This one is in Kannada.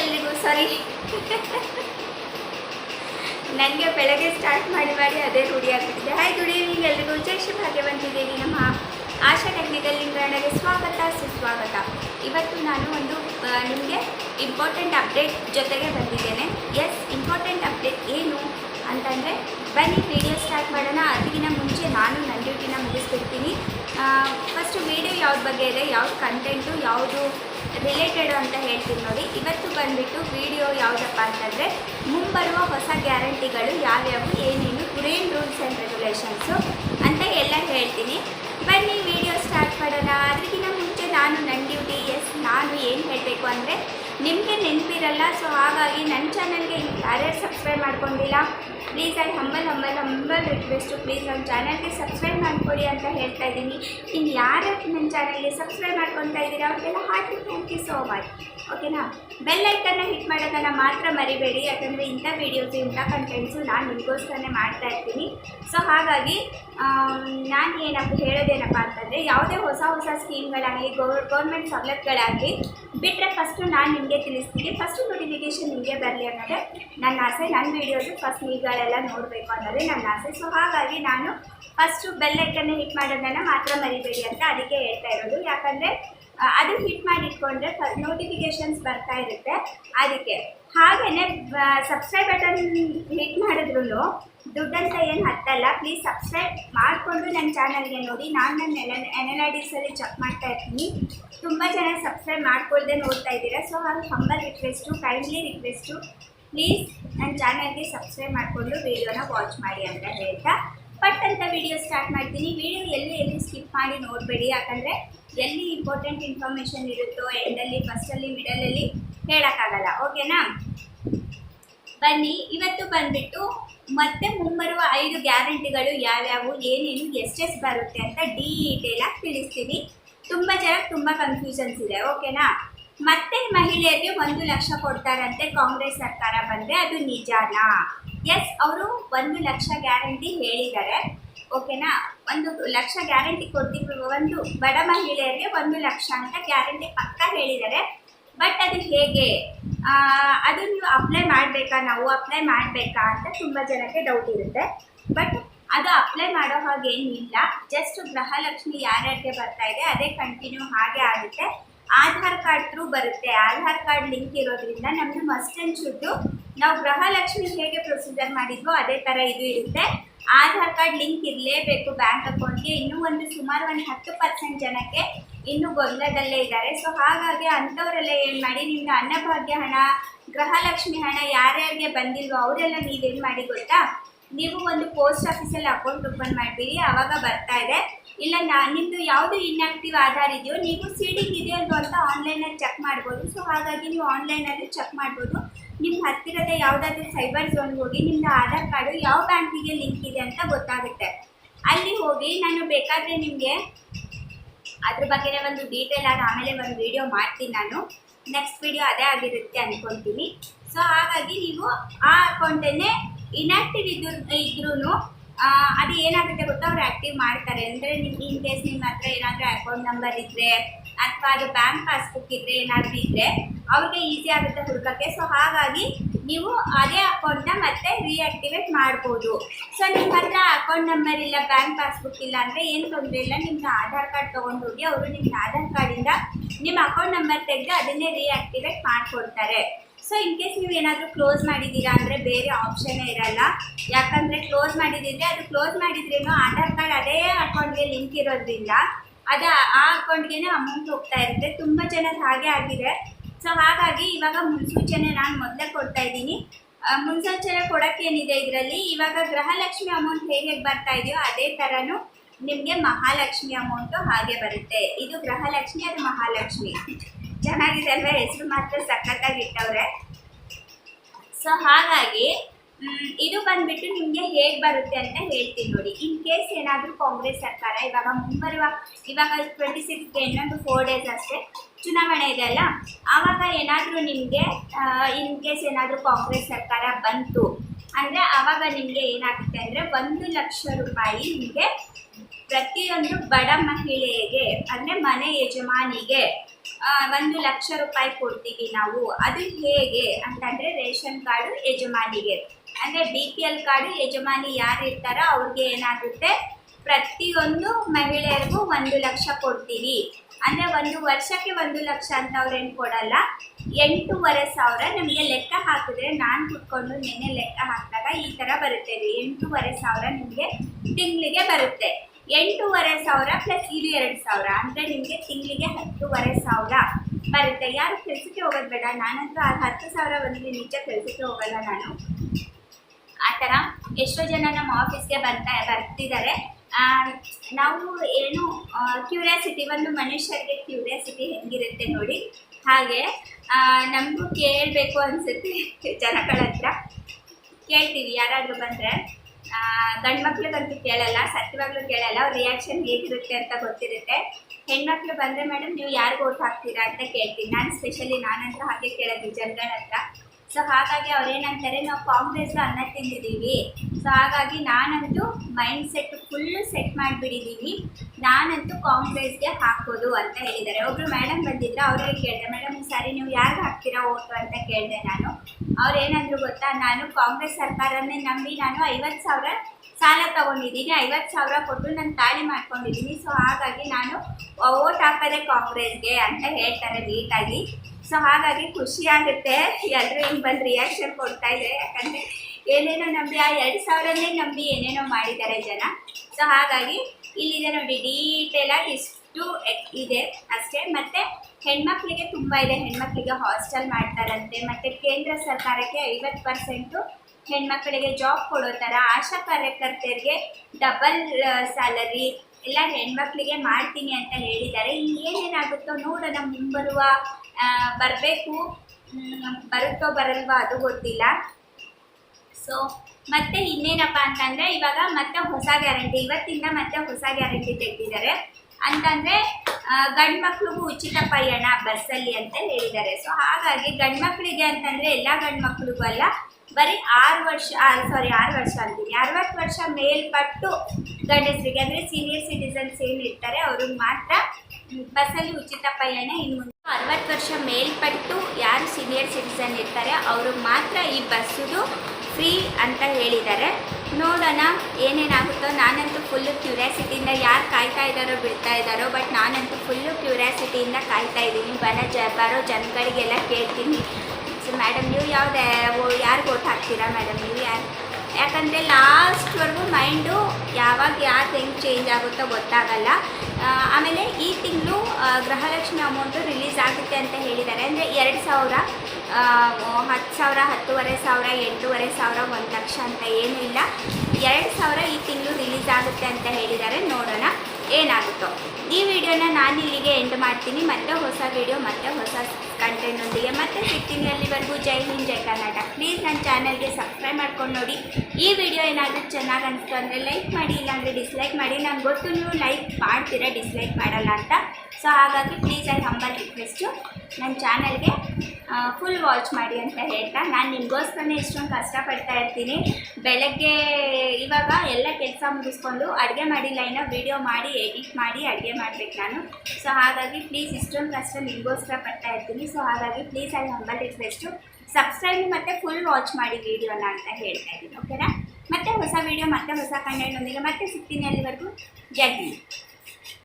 ಎಲ್ರಿಗೂ ಸಾರಿ ನನಗೆ ಬೆಳಗ್ಗೆ ಸ್ಟಾರ್ಟ್ ಮಾಡಿ ಮಾಡಿ ಅದೇ ರೂಢಿ ಆಗ್ಬಿಟ್ಟಿದೆ. ಹಾಯ್ ಗುಡ್ ಈವ್ನಿಂಗ್ ಎಲ್ರಿಗೂ. ಜೈ ಶ್ರೀ ಭಾಗ್ಯವಂತಿದ್ದೇನೆ ನಮ್ಮ ಆಶಾ ಟೆಕ್ನಿಕಲ್ ಇಂಗ್ಲೆಂಡಗೆ ಸ್ವಾಗತ, ಸುಸ್ವಾಗತ. ಇವತ್ತು ನಾನು ಒಂದು ನಿಮಗೆ ಇಂಪಾರ್ಟೆಂಟ್ ಅಪ್ಡೇಟ್ ಜೊತೆಗೆ ಬಂದಿದ್ದೇನೆ. ಎಸ್ ಇಂಪಾರ್ಟೆಂಟ್ ಅಪ್ಡೇಟ್ ಏನು ಅಂತಂದರೆ, ಬನ್ನಿ ವಿಡಿಯೋ ಸ್ಟಾರ್ಟ್ ಮಾಡೋಣ. ಅದಕ್ಕಿಂತ ಮುಂಚೆ ನಾನು ನನ್ನ ಡ್ಯೂಟಿನ ಮುಗಿಸ್ಬಿಡ್ತೀನಿ. ಫಸ್ಟು ವಿಡಿಯೋ ಯಾವ್ದು ಬಗ್ಗೆ ಇದೆ? ಯಾವ್ದು ಕಂಟೆಂಟು ಯಾವುದು ರಿಲೇಟೆಡ್ ಅಂತ ಹೇಳ್ತೀನಿ ನೋಡಿ. ಇವತ್ತು ಬಂದುಬಿಟ್ಟು ವಿಡಿಯೋ ಯಾವುದಪ್ಪ ಅಂತಂದರೆ ಮುಂಬರುವ ಹೊಸ ಗ್ಯಾರಂಟಿಗಳು ಯಾವ್ಯಾವು, ಏನೇನು, ಗ್ರೇನ್ ರೂಲ್ಸ್ ಆ್ಯಂಡ್ ರೆಗ್ಯುಲೇಷನ್ಸು ಅಂತ ಎಲ್ಲ ಹೇಳ್ತೀನಿ. ಬನ್ನಿ ವಿಡಿಯೋ ಸ್ಟಾರ್ಟ್ ಮಾಡೋಣ. ಅದಕ್ಕಿಂತ ಮುಂಚೆ ನಾನು ನನ್ನ ಡ್ಯೂಟಿ, ಎಸ್, ನಾನು ಏನು ಹೇಳಬೇಕು ಅಂದರೆ ನಿಮಗೆ ನೆನಪಿರಲ್ಲ ಸೊ ಹಾಗಾಗಿ ನನ್ನ ಚಾನಲ್ಗೆ ಯಾರ್ಯಾರು ಸಬ್ಸ್ಕ್ರೈಬ್ ಮಾಡ್ಕೊಂಡಿಲ್ಲ please I humble humble humble request please ನನ್ನ ಚಾನಲ್ಗೆ ಸಬ್ಸ್ಕ್ರೈಬ್ ಮಾಡ್ಕೊಡಿ ಅಂತ ಹೇಳ್ತಾ ಇದ್ದೀನಿ. ಇನ್ನು ಯಾರ್ಯಾರು ನನ್ನ ಚಾನಲ್ಗೆ ಸಬ್ಸ್ಕ್ರೈಬ್ ಮಾಡ್ಕೊತಾ ಇದ್ದೀರಾ ಅವ್ರಿಗೆಲ್ಲ hearty thank you so much ಓಕೆನಾ ಬೆಲ್ ಐಕನ್ನ ಹಿಟ್ ಮಾಡೋದನ್ನು ಮಾತ್ರ ಮರಿಬೇಡಿ, ಯಾಕಂದರೆ ಇಂಥ ವೀಡಿಯೋಸು ಇಂಥ ಕಂಟೆಂಟ್ಸು ನಾನು ನಿಮಗೋಸ್ಕರನೇ ಮಾಡ್ತಾ ಇರ್ತೀನಿ. ಸೊ ಹಾಗಾಗಿ ನಾನು ಏನಪ್ಪ ಹೇಳೋದೇನಪ್ಪ ಅಂತಂದರೆ, ಯಾವುದೇ ಹೊಸ ಹೊಸ ಸ್ಕೀಮ್ಗಳಾಗಲಿ ಗೌರ್ ಗೌರ್ಮೆಂಟ್ ಸವಲತ್ತುಗಳಾಗಲಿ ಬಿಟ್ಟರೆ ಫಸ್ಟು ನಾನು ನಿಮಗೆ ತಿಳಿಸ್ತೀನಿ. ಫಸ್ಟು ನೋಟಿಫಿಕೇಷನ್ ನಿಮಗೆ ಬರಲಿ ಅನ್ನೋದೇ ನನ್ನ ಆಸೆ. ನನ್ನ ವೀಡಿಯೋಸು ಫಸ್ಟ್ ನೀಗಳೆಲ್ಲ ನೋಡಬೇಕು ಅನ್ನೋದೇ ನನ್ನ ಆಸೆ. ಸೊ ಹಾಗಾಗಿ ನಾನು ಫಸ್ಟು ಬೆಲ್ಲೈಕನ್ನೇ ಹಿಟ್ ಮಾಡೋದನ್ನು ಮಾತ್ರ ಮರಿಬೇಡಿ ಅಂತ ಅದಕ್ಕೆ ಹೇಳ್ತಾ ಇರೋದು. ಯಾಕಂದರೆ ಅದು ಹಿಟ್ ಮಾಡಿ ಇಟ್ಕೊಂಡ್ರೆ ನೋಟಿಫಿಕೇಶನ್ಸ್ ಬರ್ತಾ ಇರುತ್ತೆ. ಅದಕ್ಕೆ ಹಾಗೆಯೇ ಸಬ್ಸ್ಕ್ರೈಬ್ ಬಟನ್ ಹಿಟ್ ಮಾಡಿದ್ರು ದುಡ್ಡಂತ ಏನು ಹತ್ತಲ್ಲ ಪ್ಲೀಸ್ ಸಬ್ಸ್ಕ್ರೈಬ್ ಮಾಡಿಕೊಂಡು ನನ್ನ ಚಾನಲ್ಗೆ ನೋಡಿ. ನಾನು ನನ್ನ ಎನಲೈಟಿಕ್ಸಲ್ಲಿ ಚೆಕ್ ಮಾಡ್ತಾ ಇರ್ತೀನಿ. ತುಂಬ ಜನ ಸಬ್ಸ್ಕ್ರೈಬ್ ಮಾಡ್ಕೊಳ್ದೆ ನೋಡ್ತಾ ಇದ್ದೀರಾ. ಸೊ ಅದು humble request kindly request please ನನ್ನ ಚಾನಲ್ಗೆ ಸಬ್ಸ್ಕ್ರೈಬ್ ಮಾಡಿಕೊಂಡು ವೀಡಿಯೋನ ವಾಚ್ ಮಾಡಿ ಅಂತ ಹೇಳ್ತಾ. ಪಟ್ ಅಂತ ವಿಡಿಯೋ ಸ್ಟಾರ್ಟ್ ಮಾಡ್ತೀನಿ. ವಿಡಿಯೋ ಎಲ್ಲಿ ಎಲ್ಲಿ ಸ್ಕಿಪ್ ಮಾಡಿ ನೋಡಬೇಡಿ. ಯಾಕಂದರೆ ಎಲ್ಲಿ ಇಂಪಾರ್ಟೆಂಟ್ ಇನ್ಫಾರ್ಮೇಷನ್ ಇರುತ್ತೋ ಎಂಡಲ್ಲಿ ಫಸ್ಟಲ್ಲಿ ಮಿಡಲಲ್ಲಿ ಹೇಳೋಕ್ಕಾಗಲ್ಲ. ಓಕೆನಾ ಬನ್ನಿ, ಇವತ್ತು ಬಂದ್ಬಿಟ್ಟು ಮತ್ತೆ ಮುಂಬರುವ ಐದು ಗ್ಯಾರಂಟಿಗಳು ಯಾವ್ಯಾವು, ಏನೇನು, ಎಷ್ಟೆಷ್ಟು ಬರುತ್ತೆ ಅಂತ ಡೀಟೇಲಾಗಿ ತಿಳಿಸ್ತೀನಿ. ತುಂಬ ಜನ ತುಂಬ ಕನ್ಫ್ಯೂಷನ್ಸ್ ಇದೆ ಓಕೆನಾ ಮತ್ತೆ ಮಹಿಳೆಯರಿಗೆ ಒಂದು ಲಕ್ಷ ಕೊಡ್ತಾರಂತೆ ಕಾಂಗ್ರೆಸ್ ಸರ್ಕಾರ ಬಂದರೆ, ಅದು ನಿಜಾನಾ? ಎಸ್ ಅವರು ಒಂದು ಲಕ್ಷ ಗ್ಯಾರಂಟಿ ಹೇಳಿದ್ದಾರೆ. ಓಕೆನಾ? ಒಂದು ಲಕ್ಷ ಗ್ಯಾರಂಟಿ ಕೊಡ್ತೀವಿ ಒಂದು ಬಡ ಮಹಿಳೆಯರಿಗೆ ಒಂದು ಲಕ್ಷ ಅಂತ ಗ್ಯಾರಂಟಿ ಪಕ್ಕ ಹೇಳಿದ್ದಾರೆ. ಬಟ್ ಅದು ಹೇಗೆ? ಅದು ನೀವು ಅಪ್ಲೈ ಮಾಡಬೇಕಾ ನಾವು? ಅಪ್ಲೈ ಮಾಡಬೇಕಾ ಅಂತ ತುಂಬ ಜನಕ್ಕೆ ಡೌಟ್ ಇರುತ್ತೆ. ಬಟ್ ಅದು ಅಪ್ಲೈ ಮಾಡೋ ಹಾಗೇನಿಲ್ಲ ಜಸ್ಟ್ ಗೃಹಲಕ್ಷ್ಮಿ ಯಾರ್ಯಾರಿಗೆ ಬರ್ತಾ ಇದೆ, ಅದೇ ಕಂಟಿನ್ಯೂ ಹಾಗೆ ಆಗುತ್ತೆ. ಆಧಾರ್ ಕಾರ್ಡ್ ಥ್ರೂ ಬರುತ್ತೆ. ಆಧಾರ್ ಕಾರ್ಡ್ ಲಿಂಕ್ ಇರೋದ್ರಿಂದ ನಮ್ಮದು ಮಸ್ಟ್ ಆ್ಯಂಡ್ ಶುಡ್ಡು ನಾವು ಗೃಹಲಕ್ಷ್ಮಿ ಹೇಗೆ ಪ್ರೊಸೀಜರ್ ಮಾಡಿದ್ವೋ ಅದೇ ಥರ ಇದು ಇರುತ್ತೆ. ಆಧಾರ್ ಕಾರ್ಡ್ ಲಿಂಕ್ ಇರಲೇಬೇಕು ಬ್ಯಾಂಕ್ ಅಕೌಂಟ್ಗೆ. ಇನ್ನೂ ಒಂದು ಸುಮಾರು ಒಂದು ಹತ್ತು ಪರ್ಸೆಂಟ್ ಜನಕ್ಕೆ ಇನ್ನೂ ಗೊಂದಲದಲ್ಲೇ ಇದ್ದಾರೆ. ಸೊ ಹಾಗಾಗಿ ಅಂಥವರೆಲ್ಲ ಏನು ಮಾಡಿ ನಿಮ್ಮದು ಅನ್ನಭಾಗ್ಯ ಹಣ, ಗೃಹಲಕ್ಷ್ಮಿ ಹಣ ಯಾರ್ಯಾರಿಗೆ ಬಂದಿಲ್ವೋ ಅವರೆಲ್ಲ ನೀವೇನು ಮಾಡಿ ಗೊತ್ತಾ? ನೀವು ಒಂದು ಪೋಸ್ಟ್ ಆಫೀಸಲ್ಲಿ ಅಕೌಂಟ್ ಓಪನ್ ಮಾಡಿಬಿಡಿ ಆವಾಗ ಬರ್ತಾ ಇದೆ. ಇಲ್ಲ, ನಾ ನಿಮ್ಮದು ಯಾವುದು ಇನ್ಆಕ್ಟಿವ್ ಆಧಾರ್ ಇದೆಯೋ, ನೀವು ಸೀಡಿಂಗ್ ಇದೆಯೋ ಅಂತ ಆನ್ಲೈನಲ್ಲಿ ಚೆಕ್ ಮಾಡ್ಬೋದು. ಸೊ ಹಾಗಾಗಿ ನೀವು ಆನ್ಲೈನಲ್ಲಿ ಚೆಕ್ ಮಾಡ್ಬೋದು. ನಿಮ್ಮ ಹತ್ತಿರದ ಯಾವುದಾದ್ರೂ ಸೈಬರ್ ಝೋನ್ಗೆ ಹೋಗಿ ನಿಮ್ಮ ಆಧಾರ್ ಕಾರ್ಡು ಯಾವ ಬ್ಯಾಂಕಿಗೆ ಲಿಂಕ್ ಇದೆ ಅಂತ ಗೊತ್ತಾಗುತ್ತೆ. ಅಲ್ಲಿ ಹೋಗಿ ನಾನು ಬೇಕಾದರೆ ನಿಮಗೆ ಅದ್ರ ಬಗ್ಗೆನೇ ಒಂದು ಡೀಟೇಲ್ ಆಗಿ ಆಮೇಲೆ ಒಂದು ವಿಡಿಯೋ ಮಾಡ್ತೀನಿ ನಾನು. ನೆಕ್ಸ್ಟ್ ವಿಡಿಯೋ ಅದೇ ಆಗಿರುತ್ತೆ ಅಂದ್ಕೊತೀನಿ ಸೊ ಹಾಗಾಗಿ ನೀವು ಆ ಅಕೌಂಟನ್ನೇ ಇನ್ಆಕ್ಟಿವ್ ಇದ್ರು ಇದ್ರೂ ಅದು ಏನಾಗುತ್ತೆ ಗೊತ್ತಾ? ಅವ್ರು ಆ್ಯಕ್ಟಿವ್ ಮಾಡ್ತಾರೆ. ಅಂದರೆ ನಿಮ್ಮ ಇನ್ ಕೇಸ್ ನಿಮ್ಮ ಹತ್ರ ಏನಾದರೂ ಅಕೌಂಟ್ ನಂಬರ್ ಇದ್ದರೆ ಅಥವಾ ಅದು ಬ್ಯಾಂಕ್ ಪಾಸ್ಬುಕ್ ಇದ್ದರೆ ಏನಾದರೂ ಇದ್ದರೆ ಅವ್ರಿಗೆ ಈಸಿ ಆಗುತ್ತೆ ಹುಡುಕಕ್ಕೆ. ಸೊ ಹಾಗಾಗಿ ನೀವು ಅದೇ ಅಕೌಂಟ್ನ ಮತ್ತೆ ರೀಆಕ್ಟಿವೇಟ್ ಮಾಡ್ಬೋದು. ಸೊ ನಿಮ್ಮ ಹತ್ರ ಅಕೌಂಟ್ ನಂಬರ್ ಇಲ್ಲ ಬ್ಯಾಂಕ್ ಪಾಸ್ಬುಕ್ ಇಲ್ಲ ಅಂದರೆ ಏನು ತೊಂದರೆ ಇಲ್ಲ. ನಿಮ್ಮ ಆಧಾರ್ ಕಾರ್ಡ್ ತೊಗೊಂಡು ಹೋಗಿ ಅವರು ನಿಮ್ಮ ಆಧಾರ್ ಕಾರ್ಡಿಂದ ನಿಮ್ಮ ಅಕೌಂಟ್ ನಂಬರ್ ತೆಗೆದು ಅದನ್ನೇ ರೀಆಕ್ಟಿವೇಟ್ ಮಾಡಿಕೊಡ್ತಾರೆ. ಸೊ ಇನ್ ಕೇಸ್ ನೀವು ಏನಾದರೂ ಕ್ಲೋಸ್ ಮಾಡಿದ್ದೀರಾ ಅಂದರೆ ಬೇರೆ ಆಪ್ಷನ್ನೇ ಇರಲ್ಲ. ಯಾಕಂದರೆ ಕ್ಲೋಸ್ ಮಾಡಿದಿದ್ರೆ ಅದು ಕ್ಲೋಸ್ ಮಾಡಿದ್ರೇನು ಆಧಾರ್ ಕಾರ್ಡ್ ಅದೇ ಅಕೌಂಟ್ಗೆ ಲಿಂಕ್ ಇರೋದ್ರಿಂದ ಅದು ಆ ಅಕೌಂಟ್ಗೆ ಅಮೌಂಟ್ ಹೋಗ್ತಾ ಇರುತ್ತೆ. ತುಂಬ ಜನದ ಹಾಗೆ ಆಗಿದೆ. ಸೊ ಹಾಗಾಗಿ ಇವಾಗ ಮುನ್ಸೂಚನೆ ನಾನು ಮೊದಲೇ ಕೊಡ್ತಾ ಇದ್ದೀನಿ. ಮುನ್ಸೂಚನೆ ಕೊಡೋಕ್ಕೇನಿದೆ ಇದರಲ್ಲಿ? ಇವಾಗ ಗೃಹಲಕ್ಷ್ಮಿ ಅಮೌಂಟ್ ಹೇಗೆ ಬರ್ತಾ ಇದೆಯೋ ಅದೇ ಥರನೂ ನಿಮಗೆ ಮಹಾಲಕ್ಷ್ಮಿ ಅಮೌಂಟು ಹಾಗೆ ಬರುತ್ತೆ. ಇದು ಗೃಹಲಕ್ಷ್ಮಿ ಅದು ಮಹಾಲಕ್ಷ್ಮಿ? ಚೆನ್ನಾಗಿದೆ ಅಲ್ವಾ? ಹೆಸರು ಮಾತ್ರ ಸಖತ್ತಾಗಿ ಇಟ್ಟವ್ರೆ. ಸೊ ಹಾಗಾಗಿ ಇದು ಬಂದ್ಬಿಟ್ಟು ನಿಮಗೆ ಹೇಗೆ ಬರುತ್ತೆ ಅಂತ ಹೇಳ್ತೀನಿ ನೋಡಿ. ಇನ್ ಕೇಸ್ ಏನಾದರೂ ಕಾಂಗ್ರೆಸ್ ಸರ್ಕಾರ ಇವಾಗ ಮುಂಬರುವ, ಇವಾಗ ಟ್ವೆಂಟಿ ಸಿಕ್ಸ್ಗೆ ಇನ್ನೊಂದು ಫೋರ್ ಡೇಸ್ ಅಷ್ಟೇ ಚುನಾವಣೆ ಇದೆ ಅಲ್ಲ? ಆವಾಗ ಏನಾದರೂ ನಿಮಗೆ ಇನ್ ಕೇಸ್ ಏನಾದರೂ ಕಾಂಗ್ರೆಸ್ ಸರ್ಕಾರ ಬಂತು ಅಂದರೆ ಆವಾಗ ನಿಮಗೆ ಏನಾಗುತ್ತೆ ಅಂದರೆ ಒಂದು ಲಕ್ಷ ರೂಪಾಯಿ ನಿಮಗೆ ಪ್ರತಿಯೊಂದು ಬಡ ಮಹಿಳೆಗೆ, ಅಂದರೆ ಮನೆ ಯಜಮಾನಿಗೆ ಒಂದು ಲಕ್ಷ ರೂಪಾಯಿ ಕೊಡ್ತೀವಿ ನಾವು. ಅದು ಹೇಗೆ ಅಂತಂದರೆ ರೇಷನ್ ಕಾರ್ಡು ಯಜಮಾನಿಗೆ. ಅಂದರೆ ಬಿ ಪಿ ಎಲ್ ಕಾರ್ಡು ಯಜಮಾನಿ ಯಾರು ಇರ್ತಾರೋ ಅವ್ರಿಗೆ ಏನಾಗುತ್ತೆ? ಪ್ರತಿಯೊಂದು ಮಹಿಳೆಯರಿಗೂ ಒಂದು ಲಕ್ಷ ಕೊಡ್ತೀವಿ. ಅಂದರೆ ಒಂದು ವರ್ಷಕ್ಕೆ ಒಂದು ಲಕ್ಷ ಅಂತ ಅವ್ರೇನು ಕೊಡಲ್ಲ. ಎಂಟೂವರೆ ಸಾವಿರ ನಮಗೆ ಲೆಕ್ಕ ಹಾಕಿದ್ರೆ ನಾನು ಕುತ್ಕೊಂಡು ನಿನ್ನೆ ಲೆಕ್ಕ ಹಾಕಿದಾಗ ಈ ಥರ ಬರುತ್ತೆ. ಎಂಟೂವರೆ ಸಾವಿರ ನಿಮಗೆ ತಿಂಗಳಿಗೆ ಬರುತ್ತೆ. ಎಂಟೂವರೆ ಸಾವಿರ ಪ್ಲಸ್ ಇದು ಎರಡು ಸಾವಿರ. ಅಂದರೆ ನಿಮಗೆ ತಿಂಗಳಿಗೆ ಹತ್ತೂವರೆ ಸಾವಿರ ಬರುತ್ತೆ. ಯಾರು ಕೆಲಸಕ್ಕೆ ಹೋಗೋದು ಬೇಡ. ನಾನಂತೂ ಆ ಹತ್ತು ಸಾವಿರ ಬಂದರೆ ನಿಜ ಕೆಲಸಕ್ಕೆ ಹೋಗಲ್ಲ ನಾನು. ಆ ಥರ ಎಷ್ಟೋ ಜನ ನಮ್ಮ ಆಫೀಸ್ಗೆ ಬರ್ತಾ, ಬರ್ತಿದ್ದಾರೆ. ನಾವು ಏನು ಕ್ಯೂರಿಯಾಸಿಟಿ ಒಂದು ಮನುಷ್ಯರಿಗೆ ಕ್ಯೂರಿಯಾಸಿಟಿ ಹೆಂಗಿರುತ್ತೆ ನೋಡಿ. ಹಾಗೆ ನಮಗೂ ಕೇಳಬೇಕು ಅನಿಸುತ್ತೆ ಜನಗಳ ಹತ್ರ ಕೇಳ್ತೀವಿ, ಯಾರಾದರೂ ಬಂದರೆ. ಗಂಡು ಮಕ್ಳಿಗಂತೂ ಕೇಳಲ್ಲ, ಸತ್ಯವಾಗ್ಲೂ ಕೇಳಲ್ಲ, ಅವ್ರ ರಿಯಾಕ್ಷನ್ ಹೇಗಿರುತ್ತೆ ಅಂತ ಗೊತ್ತಿರುತ್ತೆ. ಹೆಣ್ಮಕ್ಳು ಬಂದರೆ ಮೇಡಮ್ ನೀವು ಯಾರಿಗೆ ಓಟ್ ಹಾಕ್ತೀರಾ ಅಂತ ಕೇಳ್ತೀನಿ. ನಾನು ಸ್ಪೆಷಲಿ ನಾನಂತೂ ಹಾಗೆ ಕೇಳೋದು ಜನಗಳ ಹತ್ರ ಸೊ ಹಾಗಾಗಿ ಅವ್ರೇನಂತಾರೆ ನಾವು ಕಾಂಗ್ರೆಸ್ ಅನ್ನ ತಿಂದಿದ್ದೀವಿ. ಸೊ ಹಾಗಾಗಿ ನಾನಂತೂ ಮೈಂಡ್ ಸೆಟ್ ಫುಲ್ಲು ಸೆಟ್ ಮಾಡಿಬಿಟ್ಟಿದ್ದೀವಿ. ನಾನಂತೂ ಕಾಂಗ್ರೆಸ್ಗೆ ಹಾಕೋದು ಅಂತ ಹೇಳಿದ್ದಾರೆ. ಒಬ್ಬರು ಮೇಡಮ್ ಬಂದಿದ್ರು, ಅವ್ರಿಗೆ ಕೇಳಿದೆ ಮೇಡಮ್ ಈ ಸಾರಿ ನೀವು ಯಾರು ಹಾಕ್ತೀರಾ ಓಟು ಅಂತ ಕೇಳಿದೆ ನಾನು. ಅವ್ರು ಏನಂದ್ರು ಗೊತ್ತಾ, ನಾನು ಕಾಂಗ್ರೆಸ್ ಸರ್ಕಾರನೇ ನಂಬಿ ನಾನು ಐವತ್ತು ಸಾವಿರ ಸಾಲ ತಗೊಂಡಿದ್ದೀನಿ. ಐವತ್ತು ಸಾವಿರ ಕೊಟ್ಟು ನಾನು ತಾಳಿ ಮಾಡ್ಕೊಂಡಿದ್ದೀನಿ. ಸೊ ಹಾಗಾಗಿ ನಾನು ಓಟ್ ಹಾಕೋದೆ ಕಾಂಗ್ರೆಸ್ಗೆ ಅಂತ ಹೇಳ್ತಾರೆ ನೀಟಾಗಿ. ಸೊ ಹಾಗಾಗಿ ಖುಷಿ ಆಗುತ್ತೆ ಎಲ್ಲರೂ ಹಿಂಗೆ ಬಂದು ರಿಯಾಕ್ಷನ್ ಕೊಡ್ತಾ ಇದೆ. ಯಾಕಂದರೆ ಏನೇನೋ ನಂಬಿ, ಆ ಎರಡು ಸಾವಿರನೇ ನಂಬಿ ಏನೇನೋ ಮಾಡಿದ್ದಾರೆ ಜನ. ಸೊ ಹಾಗಾಗಿ ಇಲ್ಲಿದೆ ನೋಡಿ ಡೀಟೇಲಾಗಿ ಇಷ್ಟು ಇದೆ ಅಷ್ಟೇ. ಮತ್ತು ಹೆಣ್ಮಕ್ಳಿಗೆ ತುಂಬ ಇದೆ. ಹೆಣ್ಮಕ್ಳಿಗೆ ಹಾಸ್ಟೆಲ್ ಮಾಡ್ತಾರಂತೆ. ಮತ್ತು ಕೇಂದ್ರ ಸರ್ಕಾರಕ್ಕೆ ಐವತ್ತು ಪರ್ಸೆಂಟು ಹೆಣ್ಮಕ್ಳಿಗೆ ಜಾಬ್ ಕೊಡೋ ಥರ ಆಶಾ ಕಾರ್ಯಕರ್ತೆಯರಿಗೆ ಡಬಲ್ ಸ್ಯಾಲರಿ ಎಲ್ಲ ಹೆಣ್ಮಕ್ಳಿಗೆ ಮಾಡ್ತೀನಿ ಅಂತ ಹೇಳಿದ್ದಾರೆ. ಇನ್ನು ಏನೇನಾಗುತ್ತೋ ನೋಡೋಣ. ಮುಂಬರುವ ಬರಬೇಕು. ಬರುತ್ತೋ ಬರಲ್ವೋ ಅದು ಗೊತ್ತಿಲ್ಲ. ಸೊ ಮತ್ತೆ ಇನ್ನೇನಪ್ಪ ಅಂತಂದರೆ ಇವಾಗ ಮತ್ತೆ ಹೊಸ ಗ್ಯಾರಂಟಿ, ಇವತ್ತಿಂದ ಮತ್ತೆ ಹೊಸ ಗ್ಯಾರಂಟಿ ತೆಗೆದಿದ್ದಾರೆ. ಅಂತಂದರೆ ಗಂಡು ಮಕ್ಳಿಗೂ ಉಚಿತ ಪಯಣ ಬಸ್ಸಲ್ಲಿ ಅಂತ ಹೇಳಿದ್ದಾರೆ. ಸೊ ಹಾಗಾಗಿ ಗಂಡು ಮಕ್ಕಳಿಗೆ ಅಂತಂದರೆ ಎಲ್ಲ ಗಂಡು ಮಕ್ಳಿಗೂ ಅಲ್ಲ ಬರೀ ಆರು ವರ್ಷ ಸಾರಿ ಆರು ವರ್ಷ ಅಂತೀನಿ. ಅರವತ್ತು ವರ್ಷ ಮೇಲ್ಪಟ್ಟು ಗಂಡಸರಿಗೆ, ಅಂದರೆ ಸೀನಿಯರ್ ಸಿಟಿಸನ್ಸ್ ಏನು ಇರ್ತಾರೆ, ಅವ್ರಿಗೆ ಮಾತ್ರ ಬಸ್ಸಲ್ಲಿ ಉಚಿತ ಪಯಣ ಇನ್ನು ಮುಂದೆ. ಅರವತ್ತು ವರ್ಷ ಮೇಲ್ಪಟ್ಟು ಯಾರು ಸೀನಿಯರ್ ಸಿಟಿಸನ್ ಇರ್ತಾರೆ, ಅವ್ರಿಗೆ ಮಾತ್ರ ಈ ಬಸ್ಸುದು ಫ್ರೀ ಅಂತ ಹೇಳಿದ್ದಾರೆ. ನೋಡೋಣ ಏನೇನಾಗುತ್ತೋ. ನಾನಂತೂ ಫುಲ್ಲು ಕ್ಯೂರಿಯಾಸಿಟಿಯಿಂದ ಯಾರು ಕಾಯ್ತಾ ಇದ್ದಾರೋ ಬಿಡ್ತಾ ಇದ್ದಾರೋ ಬಟ್ ನಾನಂತೂ ಫುಲ್ಲು ಕ್ಯೂರಿಯಾಸಿಟಿಯಿಂದ ಕಾಯ್ತಾ ಇದ್ದೀನಿ. ಬರೋ ಜ, ಬರೋ ಜನಗಳಿಗೆಲ್ಲ ಕೇಳ್ತೀನಿ. ಮೇಡಮ್ ನೀವು ಯಾವ್ದು ಯಾರು ಓಟ್ ಹಾಕ್ತೀರಾ ಮೇಡಮ್ ನೀವು ಯಾರು, ಯಾಕಂದರೆ ಲಾಸ್ಟ್ವರೆಗೂ ಮೈಂಡು ಯಾವಾಗ ಯಾರು ಹೆಂಗೆ ಚೇಂಜ್ ಆಗುತ್ತೋ ಗೊತ್ತಾಗಲ್ಲ. ಆಮೇಲೆ ಈ ತಿಂಗಳು ಗೃಹಲಕ್ಷ್ಮಿ ಅಮೌಂಟು ರಿಲೀಸ್ ಆಗುತ್ತೆ ಅಂತ ಹೇಳಿದ್ದಾರೆ. ಅಂದರೆ ಎರಡು ಸಾವಿರ ಹತ್ತು ಸಾವಿರ, ಹತ್ತುವರೆ ಸಾವಿರ, ಎಂಟೂವರೆ ಸಾವಿರ, ಒಂದು ಲಕ್ಷ ಅಂತ ಏನೂ ಇಲ್ಲ. ಎರಡು ಸಾವಿರ ಈ ತಿಂಗಳು ರಿಲೀಸ್ ಆಗುತ್ತೆ ಅಂತ ಹೇಳಿದ್ದಾರೆ. ನೋಡೋಣ ಏನಾಗುತ್ತೋ. ಈ ವಿಡಿಯೋನ ನಾನು ಇಲ್ಲಿಗೆ ಎಂಡ್ ಮಾಡ್ತೀನಿ. ಮತ್ತೆ ಹೊಸ ವಿಡಿಯೋ ಮತ್ತೆ ಹೊಸ ಕಂಟೆಂಟ್ನೊಂದಿಗೆ ಮತ್ತೆ ಸಿಗ್ತೀನಿ ಅಲ್ಲಿವರೆಗೂ ಜೈ ಹಿಂದ್, ಜೈ ಕರ್ನಾಟಕ. ಪ್ಲೀಸ್ ನನ್ನ ಚಾನಲ್ಗೆ ಸಬ್ಸ್ಕ್ರೈಬ್ ಮಾಡ್ಕೊಂಡು ನೋಡಿ. ಈ ವಿಡಿಯೋ ಏನಾದರೂ ಚೆನ್ನಾಗಿ ಅನಿಸ್ತು ಅಂದರೆ ಲೈಕ್ ಮಾಡಿ, ಇಲ್ಲಾಂದರೆ ಡಿಸ್ಲೈಕ್ ಮಾಡಿ. ನಾನು ಗೊತ್ತು ನೀವು ಲೈಕ್ ಮಾಡ್ತೀರಾ ಡಿಸ್ಲೈಕ್ ಮಾಡಲ್ಲ ಅಂತ. ಸೊ ಹಾಗಾಗಿ ಪ್ಲೀಸ್ ಐ ಹಂಬಲ್ ರಿಕ್ವೆಸ್ಟು ನನ್ನ ಚಾನಲ್ಗೆ ಫುಲ್ ವಾಚ್ ಮಾಡಿ ಅಂತ ಹೇಳ್ತಾ. ನಾನು ನಿಮಗೋಸ್ಕರನೇ ಇಷ್ಟೊಂದು ಕಷ್ಟಪಡ್ತಾ ಇರ್ತೀನಿ. ಬೆಳಗ್ಗೆ ಇವಾಗ ಎಲ್ಲ ಕೆಲಸ ಮುಗಿಸ್ಕೊಂಡು ಅಡುಗೆ ಮಾಡಿಲ್ಲ ಏನೋ ವಿಡಿಯೋ ಮಾಡಿ ಎಡಿಟ್ ಮಾಡಿ ಅಡುಗೆ ಮಾಡ್ಬೇಕು ನಾನು. ಸೊ ಹಾಗಾಗಿ ಪ್ಲೀಸ್ ಇಷ್ಟೊಂದು ಕಷ್ಟ ನಿಮಗೋಸ್ಕರ ಪಡ್ತಾ ಇರ್ತೀನಿ. ಸೊ ಹಾಗಾಗಿ please I humble request subscribe ಮತ್ತು ಫುಲ್ ವಾಚ್ ಮಾಡಿ ವೀಡಿಯೋನ ಅಂತ ಹೇಳ್ತಾ ಇದ್ದೀನಿ. ಓಕೆನಾ ಮತ್ತೆ ಹೊಸ ವೀಡಿಯೋ ಮತ್ತೆ ಹೊಸ ಕಂಟೆಂಟ್ನೊಂದಿಗೆ ಮತ್ತೆ ಸಿಗ್ತೀನಿ ಅಲ್ಲಿವರೆಗೂ. ಜೈ ಹಿಂದ್.